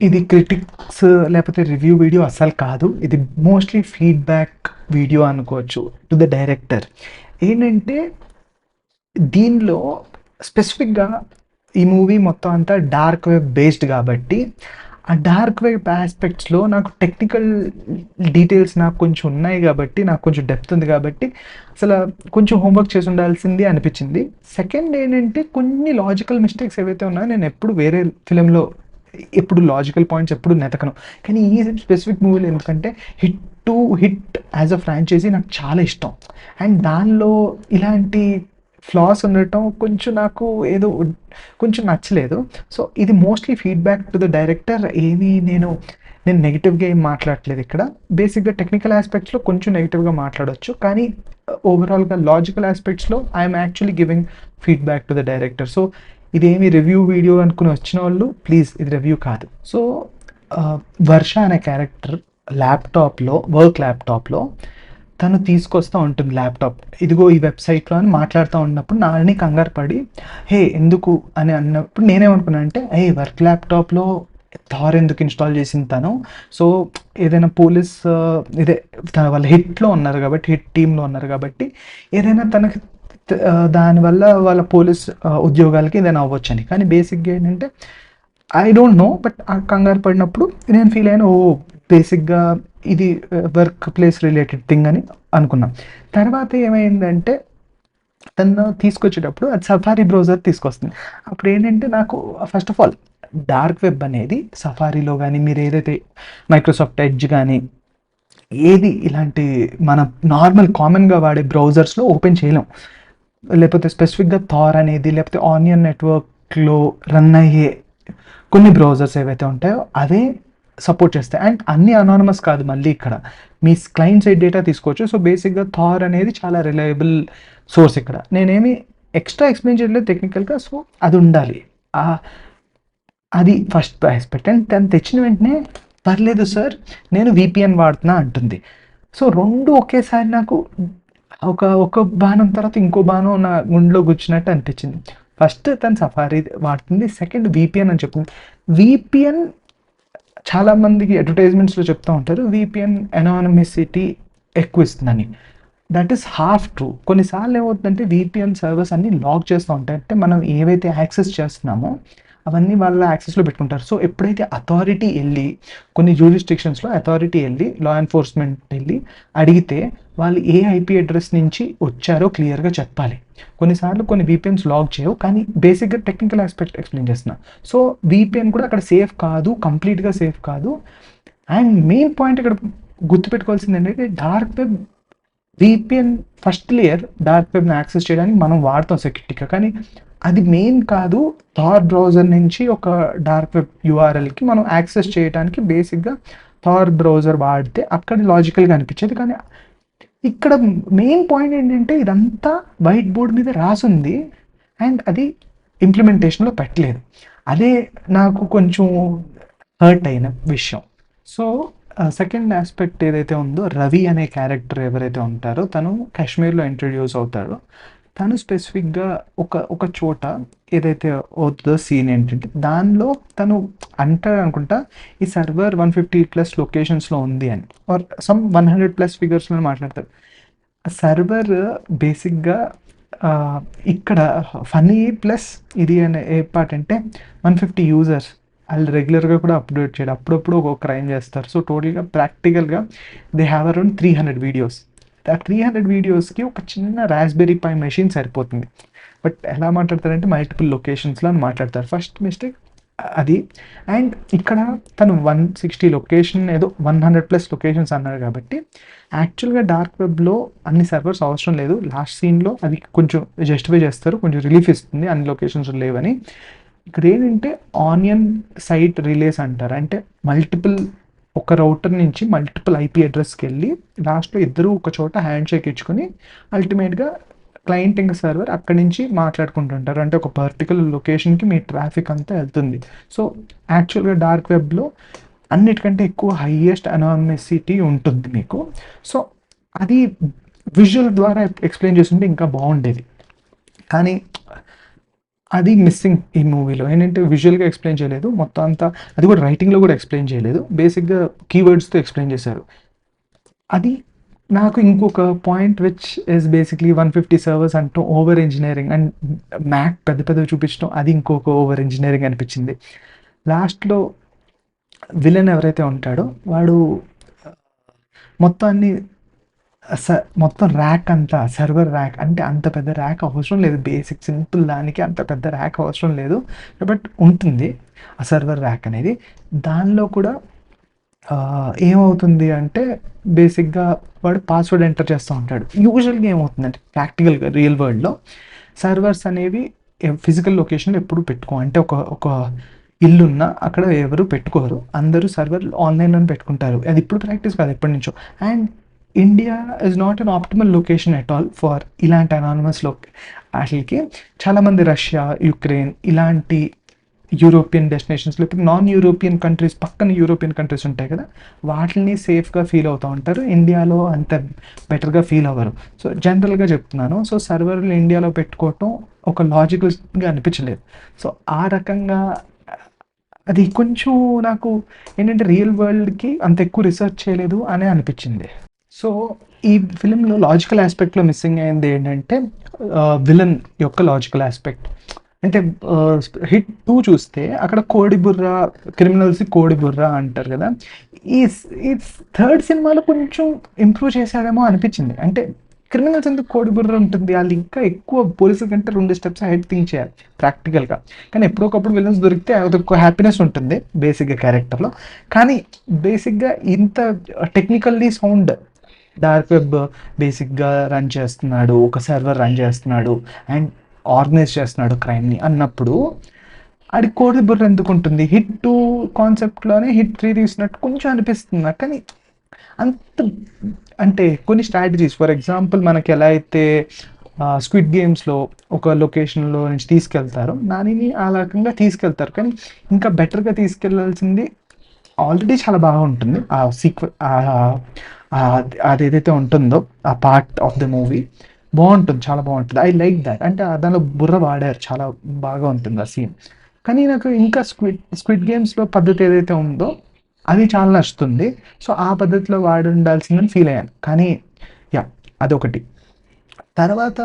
ఇది క్రిటిక్స్ లేకపోతే review video అసలు కాదు. ఇది మోస్ట్లీ ఫీడ్బ్యాక్ వీడియో అనుకోవచ్చు టు ద డైరెక్టర్ ఏంటంటే దీనిలో స్పెసిఫిక్గా ఈ మూవీ మొత్తం అంతా డార్క్ వెబ్ బేస్డ్ కాబట్టి ఆ డార్క్ వెబ్ ఆస్పెక్ట్స్లో నాకు టెక్నికల్ డీటెయిల్స్ నాకు కొంచెం ఉన్నాయి కాబట్టి నాకు కొంచెం డెప్త్ ఉంది కాబట్టి అసలు కొంచెం హోంవర్క్ చేసి ఉండాల్సింది అనిపించింది. సెకండ్ ఏంటంటే కొన్ని లాజికల్ మిస్టేక్స్ ఏవైతే ఉన్నాయో నేను ఎప్పుడు వేరే ఫిలింలో ఎప్పుడు లాజికల్ పాయింట్స్ ఎప్పుడు నెతకను. కానీ ఈ స్పెసిఫిక్ మూవీలో ఎందుకంటే HIT to HIT as a franchise నాకు చాలా ఇష్టం. అండ్ దానిలో ఇలాంటి ఫ్లాస్ ఉండటం కొంచెం నాకు ఏదో కొంచెం నచ్చలేదు. సో ఇది mostly feedback to the director ఏమీ నేను నేను నెగిటివ్గా ఏం మాట్లాడట్లేదు ఇక్కడ. బేసిక్గా టెక్నికల్ ఆస్పెక్ట్స్లో కొంచెం నెగిటివ్గా మాట్లాడవచ్చు కానీ ఓవరాల్గా logical ఆస్పెక్ట్స్లో I'm actually giving feedback to the director so ఇదేమి రివ్యూ వీడియో అనుకుని వచ్చిన వాళ్ళు ప్లీజ్ ఇది రివ్యూ కాదు. సో వర్ష అనే క్యారెక్టర్ ల్యాప్టాప్లో వర్క్ ల్యాప్టాప్లో తను తీసుకొస్తూ ఉంటుంది ల్యాప్టాప్ ఇదిగో ఈ వెబ్సైట్లో అని మాట్లాడుతూ ఉన్నప్పుడు నాని కంగారు పడి హే ఎందుకు? అని అన్నప్పుడు నేనేమనుకున్నాను అంటే ఏ వర్క్ ల్యాప్టాప్లో థార్ ఎందుకు ఇన్స్టాల్ చేసింది తను? సో ఏదైనా పోలీస్ ఇదే తన వాళ్ళ హిట్లో ఉన్నారు కాబట్టి హిట్ టీంలో ఉన్నారు కాబట్టి ఏదైనా తనకి దానివల్ల వాళ్ళ పోలీస్ ఉద్యోగాలకి ఏదైనా అవ్వచ్చని. కానీ బేసిక్గా ఏంటంటే ఐ డోంట్ నో బట్ ఆ కంగారు పడినప్పుడు నేను ఫీల్ అయిన ఓ బేసిక్గా ఇది వర్క్ ప్లేస్ రిలేటెడ్ థింగ్ అని అనుకున్నాం. తర్వాత ఏమైందంటే తను తీసుకొచ్చేటప్పుడు అది సఫారీ బ్రౌజర్ తీసుకొస్తుంది. అప్పుడు ఏంటంటే నాకు first of all dark web అనేది సఫారీలో కానీ మీరు ఏదైతే మైక్రోసాఫ్ట్ ఎడ్జ్ కానీ ఏది ఇలాంటి మన నార్మల్ కామన్గా వాడే బ్రౌజర్స్లో ఓపెన్ చేయలేం. లేకపోతే స్పెసిఫిక్గా థార్ అనేది లేకపోతే ఆనియన్ నెట్వర్క్లో రన్ అయ్యే కొన్ని బ్రౌజర్స్ ఏవైతే ఉంటాయో అవే సపోర్ట్ చేస్తాయి. అండ్ అన్ని అనానమస్ కాదు మళ్ళీ ఇక్కడ. మీ క్లయింట్ సైడ్ డేటా తీసుకోవచ్చు. సో బేసిక్గా థార్ అనేది చాలా రిలయబుల్ సోర్స్ ఇక్కడ. నేనేమి ఎక్స్ట్రా ఎక్స్ప్లెయిన్ చేయలేదు టెక్నికల్గా సో అది ఉండాలి. అది ఫస్ట్ ఆస్పెక్ట్ అండ్ దాన్ని తెచ్చిన వెంటనే పర్లేదు సార్ నేను విపిఎన్ వాడుతున్నా అంటుంది. సో రెండు ఒకేసారి నాకు ఒక ఒక బాణం తర్వాత ఇంకో బాణం నా గుండెలో కూర్చున్నట్టు అనిపించింది. ఫస్ట్ తను సఫారీ వాడుతుంది సెకండ్ విపిఎన్ అని చెప్తుంది. విపిఎన్ చాలా మందికి అడ్వర్టైజ్మెంట్స్లో చెప్తూ ఉంటారు విపిఎన్ ఎనానమిసిటీ ఎక్కువ ఇస్తుందని. దట్ ఈస్ హాఫ్ ట్రూ కొన్నిసార్లు ఏమవుతుందంటే విపిఎన్ సర్వర్స్ అన్ని లాక్ చేస్తూ ఉంటాయి. అంటే మనం ఏవైతే యాక్సెస్ చేస్తున్నామో అవన్నీ వాళ్ళ యాక్సెస్లో పెట్టుకుంటారు. సో ఎప్పుడైతే అథారిటీ వెళ్ళి కొన్ని జ్యూరిస్టిక్షన్స్లో అథారిటీ వెళ్ళి లా ఎన్ఫోర్స్మెంట్ వెళ్ళి అడిగితే వాళ్ళు ఏ ఐపీ అడ్రస్ నుంచి వచ్చారో క్లియర్గా చెప్పాలి. కొన్నిసార్లు కొన్ని విపిఎన్స్ లాక్ చేయవు కానీ బేసిక్గా టెక్నికల్ ఆస్పెక్ట్ ఎక్స్ప్లెయిన్ చేస్తున్నా. సో విపిఎన్ కూడా అక్కడ సేఫ్ కాదు కంప్లీట్గా సేఫ్ కాదు. అండ్ మెయిన్ పాయింట్ ఇక్కడ గుర్తుపెట్టుకోవాల్సింది ఏంటంటే dark web VPN first layer dark వెబ్ని access చేయడానికి మనం వాడతాం సెక్యూరిటీగా కానీ అది మెయిన్ కాదు థార్ బ్రౌజర్ నుంచి ఒక డార్క్ వెబ్ యూఆర్ఎల్కి మనం యాక్సెస్ చేయడానికి బేసిక్గా థార్ బ్రౌజర్ వాడితే అక్కడ లాజికల్గా అనిపించేది. కానీ ఇక్కడ మెయిన్ పాయింట్ ఏంటంటే ఇదంతా వైట్ బోర్డ్ మీద రాసుంది అండ్ అది ఇంప్లిమెంటేషన్లో పెట్టలేదు. అదే నాకు కొంచెం హర్ట్ అయిన విషయం. సో సెకండ్ ఆస్పెక్ట్ ఏదైతే ఉందో రవి అనే క్యారెక్టర్ ఎవరైతే ఉంటారో తను కాశ్మీర్లో ఇంట్రడ్యూస్ అవుతాడో. తను స్పెసిఫిక్గా ఒక ఒక చోట ఏదైతే అవుతుందో సీన్ ఏంటంటే దానిలో తను అంటాడు అనుకుంటా ఈ సర్వర్ వన్ ఫిఫ్టీ ప్లస్ లొకేషన్స్లో ఉంది అని. Or some one hundred plus ఫిగర్స్లో మాట్లాడతాడు సర్వర్ బేసిక్గా ఇక్కడ ఫనీ ప్లస్ ఇది అనే ఏ పార్ట్ అంటే వన్ ఫిఫ్టీ యూజర్స్ వాళ్ళు రెగ్యులర్గా కూడా అప్డేట్ చేయడం. అప్పుడప్పుడు ఒక క్రైమ్ చేస్తారు? సో టోటల్గా ప్రాక్టికల్గా they have around three hundred videos ఆ త్రీ హండ్రెడ్ వీడియోస్కి ఒక చిన్న రాస్బెరీ పై మెషిన్ సరిపోతుంది. బట్ ఎలా మాట్లాడతారంటే మల్టిపుల్ లొకేషన్స్లో అని మాట్లాడతారు. ఫస్ట్ మిస్టేక్ అది. అండ్ ఇక్కడ తను వన్ సిక్స్టీ లొకేషన్ ఏదో వన్ హండ్రెడ్ ప్లస్ లొకేషన్స్ అన్నారు కాబట్టి యాక్చువల్గా డార్క్ వెబ్లో అన్ని సర్వర్స్ అవసరం లేదు. లాస్ట్ సీన్లో అది కొంచెం జస్టిఫై చేస్తారు. కొంచెం రిలీఫ్ ఇస్తుంది. అన్ని లొకేషన్స్ లేవని. ఇక్కడ ఏంటంటే ఆనియన్ సైట్ రిలేస్ అంటారు. అంటే మల్టిపుల్ ఒక రౌటర్ నుంచి మల్టిపుల్ ఐపీ అడ్రస్కి వెళ్ళి లాస్ట్లో ఇద్దరు ఒక చోట హ్యాండ్ షేక్ ఇచ్చుకొని అల్టిమేట్గా క్లయింట్ ఇంకా సర్వర్ అక్కడి నుంచి మాట్లాడుకుంటుంటారు. అంటే ఒక పర్టికులర్ లొకేషన్కి మీ ట్రాఫిక్ అంతా వెళ్తుంది. సో యాక్చువల్గా డార్క్ వెబ్లో అన్నిటికంటే ఎక్కువ హైయెస్ట్ అనామసిటీ ఉంటుంది మీకు. సో అది విజువల్ ద్వారా ఎక్స్ప్లెయిన్ చేస్తుంటే ఇంకా బాగుండేది. కానీ అది మిస్సింగ్ ఈ మూవీలో ఏంటంటే విజువల్గా ఎక్స్ప్లెయిన్ చేయలేదు. మొత్తం అంతా అది కూడా రైటింగ్లో కూడా ఎక్స్ప్లెయిన్ చేయలేదు. బేసిక్గా కీవర్డ్స్తో ఎక్స్ప్లెయిన్ చేశారు. అది నాకు ఇంకొక point which is basically one fifty servers అంటూ ఓవర్ ఇంజనీరింగ్ అండ్ మ్యాక్ పెద్ద పెద్దవి చూపించడం అది ఇంకొక ఓవర్ ఇంజనీరింగ్ అనిపించింది లాస్ట్లో విలన్ ఎవరైతే ఉంటాడో వాడు మొత్తాన్ని మొత్తం ర్యాక్ అంతా సర్వర్ ర్యాక్ అంటే అంత పెద్ద ర్యాక్ అవసరం లేదు. బేసిక్ సింపుల్ దానికి అంత పెద్ద ర్యాక్ అవసరం లేదు. బట్ ఉంటుంది ఆ సర్వర్ ర్యాక్ అనేది. దానిలో కూడా ఏమవుతుంది అంటే బేసిక్గా వాడు పాస్వర్డ్ ఎంటర్ చేస్తూ ఉంటాడు. యూజువల్గా ఏమవుతుందంటే ప్రాక్టికల్గా రియల్ వరల్డ్లో సర్వర్స్ అనేవి ఫిజికల్ లొకేషన్ ఎప్పుడు పెట్టుకో అంటే ఒక ఒక ఇల్లున్నా అక్కడ ఎవరు పెట్టుకోరు. అందరూ సర్వర్ ఆన్లైన్లో పెట్టుకుంటారు. అది ఇప్పుడు ప్రాక్టీస్ కాదు ఎప్పటి నుంచో. And India is not an optimal location at all for ఇలాంటి అనానమస్లో వాటికి. చాలామంది రష్యా యుక్రెయిన్ ఇలాంటి యూరోపియన్ డెస్టినేషన్స్లో ఇప్పుడు నాన్ యూరోపియన్ కంట్రీస్ పక్కన యూరోపియన్ కంట్రీస్ ఉంటాయి కదా వాటిని సేఫ్గా ఫీల్ అవుతూ ఉంటారు. ఇండియాలో అంత బెటర్గా ఫీల్ అవ్వరు. సో జనరల్గా చెప్తున్నాను. సో సర్వర్లు ఇండియాలో పెట్టుకోవటం ఒక లాజికల్గా అనిపించలేదు. సో ఆ రకంగా అది కొంచెం నాకు ఏంటంటే రియల్ వరల్డ్కి అంత ఎక్కువ రీసెర్చ్ చేయలేదు అని అనిపించింది. సో ఈ ఫిలింలో లాజికల్ ఆస్పెక్ట్లో మిస్సింగ్ అయింది ఏంటంటే విలన్ యొక్క లాజికల్ ఆస్పెక్ట్. అంటే హిట్ టూ చూస్తే అక్కడ కోడి బుర్ర క్రిమినల్స్ కోడి బుర్ర అంటారు కదా. ఈ ఈ థర్డ్ సినిమాలో కొంచెం ఇంప్రూవ్ చేశాడేమో అనిపించింది. అంటే క్రిమినల్స్ ఎందుకు కోడి బుర్ర ఉంటుంది? వాళ్ళు ఇంకా ఎక్కువ పోలీసుల కంటే రెండు స్టెప్స్ హైట్ థింక్ చేయాలి ప్రాక్టికల్గా. కానీ ఎప్పుడొకప్పుడు విలన్స్ దొరికితే అదొక హ్యాపీనెస్ ఉంటుంది బేసిక్గా క్యారెక్టర్లో కానీ బేసిక్గా ఇంత టెక్నికల్లీ సౌండ్ డార్క్ వెబ్ బేసిక్గా రన్ చేస్తున్నాడు ఒక సర్వర్ రన్ చేస్తున్నాడు అండ్ ఆర్గనైజ్ చేస్తున్నాడు క్రైమ్ని అన్నప్పుడు అది కోడి బుర్ర ఎందుకు ఉంటుంది హిట్ టూ కాన్సెప్ట్లోనే హిట్ త్రీ తీసినట్టు కొంచెం అనిపిస్తుంది నాకు. కానీ అంత అంటే కొన్ని స్ట్రాటజీస్ ఫర్ ఎగ్జాంపుల్ మనకి ఎలా అయితే స్క్విడ్ గేమ్స్లో ఒక లొకేషన్లో నుంచి తీసుకెళ్తారో దానిని ఆ రకంగా తీసుకెళ్తారు కానీ ఇంకా బెటర్గా తీసుకెళ్ళాల్సింది ఆల్రెడీ చాలా బాగా ఉంటుంది. ఆ సీక్వెల్ అది ఏదైతే ఉంటుందో ఆ పార్ట్ ఆఫ్ ద మూవీ బాగుంటుంది చాలా బాగుంటుంది. ఐ లైక్ దాట్ అంటే దానిలో బుర్ర వాడారు చాలా బాగా ఉంటుంది ఆ సీన్ కానీ నాకు ఇంకా స్క్విడ్ స్క్విడ్ గేమ్స్లో పద్ధతి ఏదైతే ఉందో అది చాలా నచ్చుతుంది. సో ఆ పద్ధతిలో వాడి ఉండాల్సిందని ఫీల్ అయ్యాను. కానీ యా అదొకటి. తర్వాత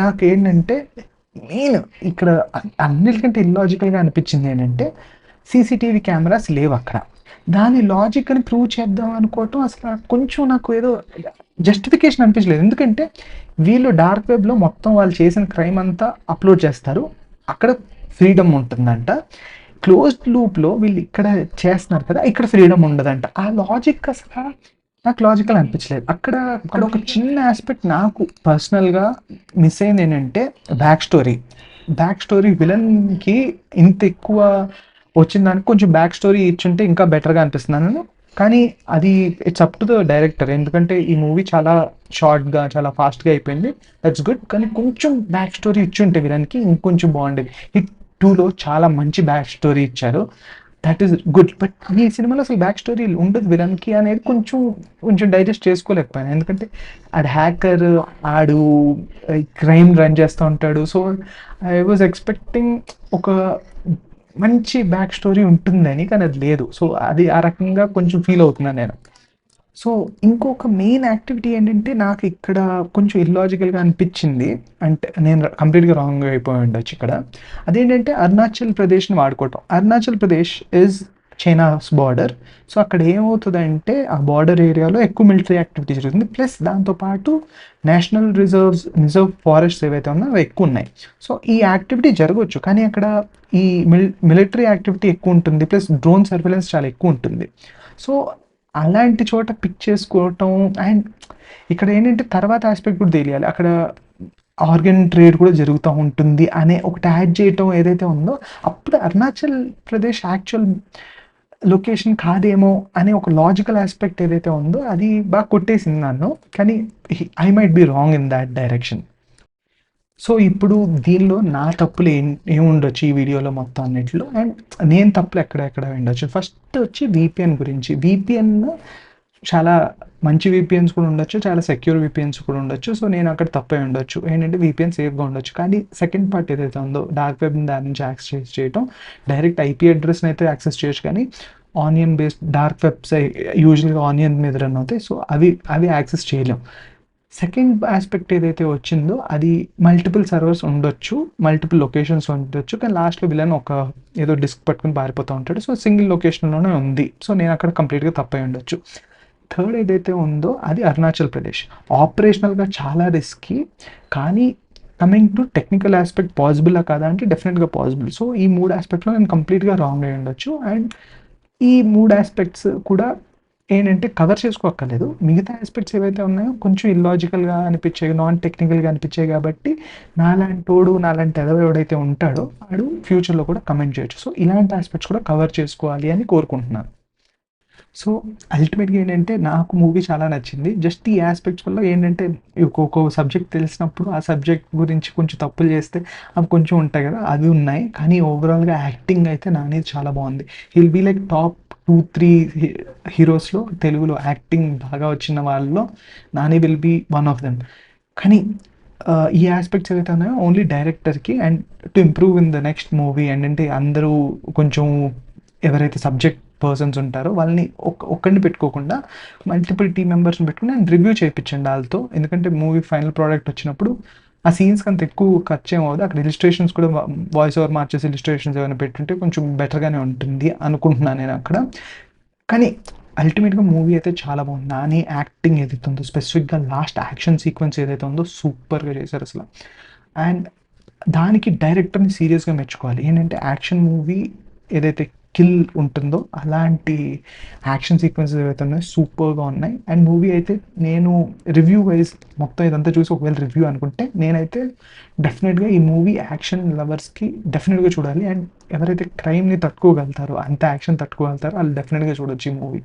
నాకు ఏంటంటే నేను ఇక్కడ అన్నిటికంటే ఇల్లాజికల్గా అనిపించింది ఏంటంటే సీసీటీవీ కెమెరాస్ లేవు అక్కడ. దాని లాజిక్ అని ప్రూవ్ చేద్దాం అనుకోవటం అసలు కొంచెం నాకు ఏదో జస్టిఫికేషన్ అనిపించలేదు. ఎందుకంటే వీళ్ళు డార్క్ వెబ్లో మొత్తం వాళ్ళు చేసిన క్రైమ్ అంతా అప్లోడ్ చేస్తారు. అక్కడ ఫ్రీడమ్ ఉంటుందంట. క్లోజ్డ్ లూప్లో వీళ్ళు ఇక్కడ చేస్తున్నారు కదా ఇక్కడ ఫ్రీడమ్ ఉండదంట. ఆ లాజిక్ అసలు నాకు లాజికల్ అనిపించలేదు. అక్కడ అక్కడ ఒక చిన్న ఆస్పెక్ట్ నాకు పర్సనల్గా మిస్ అయింది ఏంటంటే బ్యాక్ స్టోరీ బ్యాక్ స్టోరీ విలన్కి ఇంత ఎక్కువ వచ్చిన దానికి కొంచెం బ్యాక్ స్టోరీ ఇచ్చుంటే ఇంకా బెటర్గా అనిపిస్తుంది కానీ అది it's up to the director ఎందుకంటే ఈ మూవీ చాలా షార్ట్గా చాలా ఫాస్ట్గా అయిపోయింది. దట్స్ గుడ్ కానీ కొంచెం బ్యాక్ స్టోరీ ఇచ్చుంటే వీరానికి ఇంకొంచెం బాగుండేది. హిట్ టూలో చాలా మంచి బ్యాక్ స్టోరీ ఇచ్చారు. దట్ ఈస్ గుడ్ బట్ ఈ సినిమాలో అసలు బ్యాక్ స్టోరీ ఉండదు విలన్కి అనేది కొంచెం కొంచెం డైజెస్ట్ చేసుకోలేకపోయాను. ఎందుకంటే ఆడు హ్యాకర్ ఆడు క్రైమ్ రన్ చేస్తూ ఉంటాడు. సో ఐ వాజ్ ఎక్స్పెక్టింగ్ ఒక మంచి బ్యాక్ స్టోరీ ఉంటుందని కానీ అది లేదు. సో అది ఆ రకంగా కొంచెం ఫీల్ అవుతున్నాను నేను. సో ఇంకొక మెయిన్ యాక్టివిటీ ఏంటంటే నాకు ఇక్కడ కొంచెం ఇల్లాజికల్గా అనిపించింది. అంటే నేను కంప్లీట్గా రాంగ్ అయిపోయి ఉండొచ్చు ఇక్కడ. అదేంటంటే అరుణాచల్ ప్రదేశ్ని వాడుకోవటం. Arunachal Pradesh is China's border so అక్కడ ఏమవుతుందంటే ఆ బార్డర్ ఏరియాలో ఎక్కువ మిలిటరీ యాక్టివిటీ జరుగుతుంది. ప్లస్ దాంతోపాటు నేషనల్ రిజర్వ్స్ రిజర్వ్ ఫారెస్ట్స్ ఏవైతే ఉన్నాయో అవి ఎక్కువ ఉన్నాయి. సో ఈ యాక్టివిటీ జరగవచ్చు కానీ అక్కడ ఈ మిల్ మిలిటరీ యాక్టివిటీ ఎక్కువ ఉంటుంది. ప్లస్ డ్రోన్ సర్వేలెన్స్ చాలా ఎక్కువ ఉంటుంది. సో అలాంటి చోట పిక్ చేసుకోవటం అండ్ ఇక్కడ ఏంటంటే తర్వాత ఆస్పెక్ట్ కూడా తెలియాలి. అక్కడ ఆర్గన్ ట్రేడ్ కూడా జరుగుతూ ఉంటుంది అనే ఒకటి యాడ్ చేయటం ఏదైతే ఉందో అప్పుడు అరుణాచల్ ప్రదేశ్ యాక్చువల్ లొకేషన్ కాదేమో అనే ఒక లాజికల్ ఆస్పెక్ట్ ఏదైతే ఉందో అది బాగా కొట్టేసింది నన్ను. కానీ I might be wrong in that direction so ఇప్పుడు దీనిలో నా తప్పులు ఏం ఏముండొచ్చు ఈ వీడియోలో మొత్తం అన్నిటిలో? అండ్ నేను తప్పులు ఎక్కడెక్కడ ఉండొచ్చు ఫస్ట్ వచ్చి విపిఎన్ గురించి. విపిఎన్ చాలా మంచి విపిఎన్స్ కూడా ఉండొచ్చు చాలా సెక్యూర్ విపిఎన్స్ కూడా ఉండొచ్చు. సో నేను అక్కడ తప్పే ఉండొచ్చు. ఏంటంటే విపిఎన్ సేఫ్గా ఉండొచ్చు. కానీ సెకండ్ పార్ట్ ఏదైతే ఉందో డార్క్ వెబ్ని దాని నుంచి యాక్సెస్ చేయటం డైరెక్ట్ ఐపీ అడ్రస్ని అయితే యాక్సెస్ చేయొచ్చు. కానీ ఆనియన్ బేస్డ్ డార్క్ వెబ్సైట్ యూజువల్గా ఆనియన్ మీద రన్ అవుతాయి. సో అవి అవి యాక్సెస్ చేయలేం. సెకండ్ ఆస్పెక్ట్ ఏదైతే వచ్చిందో అది మల్టిపుల్ సర్వర్స్ ఉండొచ్చు మల్టిపుల్ లొకేషన్స్ ఉండొచ్చు. కానీ లాస్ట్లో విలన్ ఒక ఏదో డిస్క్ పట్టుకుని పారిపోతూ ఉంటాడు. సో సింగిల్ లొకేషన్లోనే ఉంది. సో నేను అక్కడ కంప్లీట్గా తప్పై ఉండొచ్చు. థర్డ్ ఏదైతే ఉందో అది అరుణాచల్ ప్రదేశ్. ఆపరేషనల్గా చాలా రిస్కీ కానీ కమింగ్ టు టెక్నికల్ ఆస్పెక్ట్ పాసిబులా కాదా అంటే డెఫినెట్గా పాసిబుల్ సో ఈ మూడు ఆస్పెక్ట్లో నేను కంప్లీట్గా రాంగ్ అయి ఉండొచ్చు. అండ్ ఈ మూడు ఆస్పెక్ట్స్ కూడా ఏంటంటే కవర్ చేసుకోక్కర్లేదు. మిగతా ఆస్పెక్ట్స్ ఏవైతే ఉన్నాయో కొంచెం ఇల్లాజికల్గా అనిపించాయి నాన్ టెక్నికల్గా అనిపించాయి కాబట్టి నాలాంటోడు నాలాంటి ఎదవ ఎవడైతే ఉంటాడో వాడు ఫ్యూచర్లో కూడా కమెంట్ చేయొచ్చు. సో ఇలాంటి ఆస్పెక్ట్స్ కూడా కవర్ చేసుకోవాలి అని కోరుకుంటున్నాను. సో అల్టిమేట్గా ఏంటంటే నాకు మూవీ చాలా నచ్చింది. జస్ట్ ఈ ఆస్పెక్ట్స్ వల్ల ఏంటంటే ఒక్కొక్క సబ్జెక్ట్ తెలిసినప్పుడు ఆ సబ్జెక్ట్ గురించి కొంచెం తప్పులు చేస్తే అవి కొంచెం ఉంటాయి కదా అవి ఉన్నాయి. కానీ ఓవరాల్గా యాక్టింగ్ అయితే నానేది చాలా బాగుంది. He'll be like top two three హీరోస్లో తెలుగులో యాక్టింగ్ బాగా వచ్చిన వాళ్ళలో Nani will be one of them కానీ ఈ ఆస్పెక్ట్స్ ఏవైతే ఉన్నాయో ఓన్లీ డైరెక్టర్కి and to improve in the next movie and అంటే అందరూ కొంచెం ఎవరైతే సబ్జెక్ట్ పర్సన్స్ ఉంటారో వాళ్ళని ఒక్క ఒక్కడిని పెట్టుకోకుండా మల్టిపుల్ టీమ్ మెంబర్స్ని పెట్టుకుని అండ్ రివ్యూ చేయించండి వాళ్ళతో. ఎందుకంటే మూవీ ఫైనల్ ప్రోడక్ట్ వచ్చినప్పుడు ఆ సీన్స్కి అంత ఎక్కువ ఖర్చు ఏమవుతుంది అక్కడ ఇలిస్ట్రేషన్స్ కూడా వాయిస్ ఓవర్ మార్చేసి ఇలిస్ట్రేషన్స్ ఏమైనా పెట్టుంటే కొంచెం బెటర్గానే ఉంటుంది అనుకుంటున్నాను నేను అక్కడ. కానీ అల్టిమేట్గా మూవీ అయితే చాలా బాగుంది. నాని యాక్టింగ్ ఏదైతే ఉందో స్పెసిఫిక్గా లాస్ట్ యాక్షన్ సీక్వెన్స్ ఏదైతే ఉందో సూపర్గా చేశారు అసలు. అండ్ దానికి డైరెక్టర్ని సీరియస్గా మెచ్చుకోవాలి. ఏంటంటే యాక్షన్ మూవీ ఏదైతే కిల్ ఉంటుందో అలాంటి యాక్షన్ సీక్వెన్సెస్ ఏవైతే ఉన్నాయో సూపర్గా ఉన్నాయి. అండ్ మూవీ అయితే నేను రివ్యూ వైజ్ మొత్తం ఇదంతా చూసి ఒకవేళ రివ్యూ అనుకుంటే నేనైతే డెఫినెట్గా ఈ మూవీ యాక్షన్ లవర్స్కి డెఫినెట్గా చూడాలి. అండ్ ఎవరైతే క్రైమ్ని తట్టుకోగలుగుతారో అంత యాక్షన్ తట్టుకోగలుగుతారో వాళ్ళు డెఫినెట్గా చూడొచ్చు ఈ మూవీ.